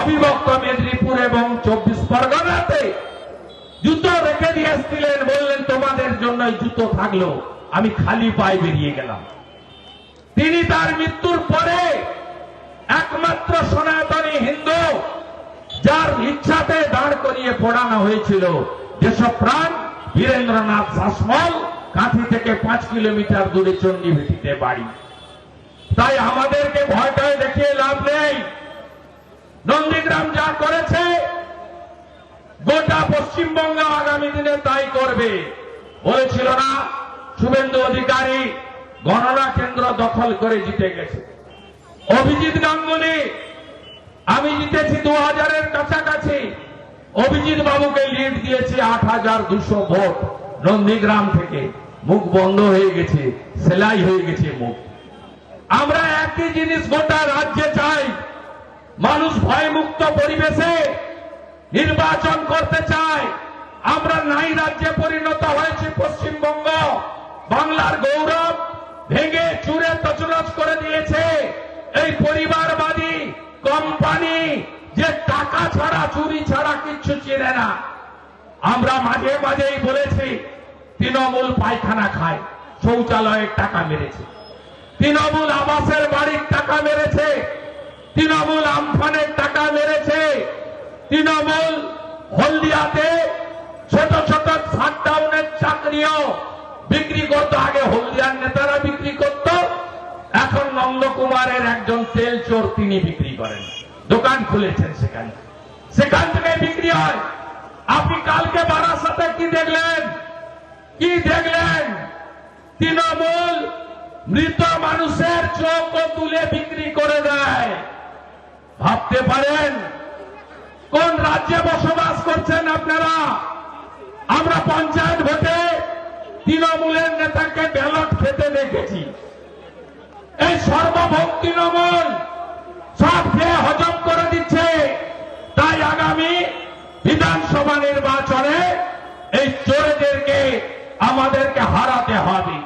অবিভক্ত মেদিনীপুর এবং চব্বিশ পরগনাতে জুতো রেখে দিয়ে এসেছিলেন, বললেন, তোমাদের জন্য জুতো থাকল। আমি খালি পায়ে বেরিয়ে গেলাম। তিনি তার মৃত্যুর পরে একমাত্র সনাতনী হিন্দু, যার ইচ্ছাতে দাঁড় করিয়ে পড়ানো হয়েছিল। যেসব প্রাণ বীরেন্দ্রনাথ শাসমল, কাঁথি থেকে পাঁচ কিলোমিটার দূরে চণ্ডীভীটিতে বাড়ি। তাই আমাদেরকে নন্দীগ্রাম যা করেছে, গোটা পশ্চিমবঙ্গ আগামী দিনে তাই করবে। বলেছিল না, শুভেন্দু অধিকারী গণনা কেন্দ্র দখল করে জিতে গেছে। অভিজিৎ গাঙ্গুলি, আমি জিতেছি দু হাজারের কাছাকাছি। অভিজিৎ বাবুকে লিড দিয়েছি আট হাজার দুশো ভোট নন্দীগ্রাম থেকে। মুখ বন্ধ হয়ে গেছে, সেলাই হয়ে গেছে মুখ। আমরা একই জিনিস গোটা রাজ্যে চাই। মানুষ ভয়মুক্ত পরিবেশে নির্বাচন করতে চায় আমরা নাই রাজ্যে পরিণত হয়েছি পশ্চিমবঙ্গ। বাংলার গৌরব ভেঙে চুরে তছনছ করে দিয়েছে এই পরিবারবাদী কোম্পানি যে টাকা ছাড়া, চুরি ছাড়া কিচ্ছু চেনে না। আমরা মাঝে মাঝেই বলেছি, তৃণমূল পায়খানা খায়, শৌচালয়ের টাকা মেরেছে। তৃণমূল আবাসের বাড়ির টাকা মেরেছে। তৃণমূল আমফানের তৃণমূল হলদিয়াতে ছোট ছোট শাটডাউনের চাকরিও বিক্রি করত। আগে হলদিয়ার নেতারা বিক্রি করত, এখন নন্দকুমারের একজন তেল চোর তিনি বিক্রি করেন। দোকান খুলেছেন সেখানে। সেখান থেকে বিক্রি হয়। আপনি কালকে বারাসাতে কি দেখলেন? কি দেখলেন? তৃণমূল মৃত মানুষের চোখ তুলে বিক্রি করে দেয়। ভাবতে পারেন রাজ্যে বসবাস করছেন আপনারা। আমরা পঞ্চায়েত ভোটে তৃণমূলের নেতাকে ব্যালট খেতে দেখেছি। এই সর্বভোগ তৃণমূল সব খেয়ে হজম করে দিচ্ছে, তাই আগামী বিধানসভা নির্বাচনে এই চোরেদেরকে আমাদেরকে হারাতে হবে।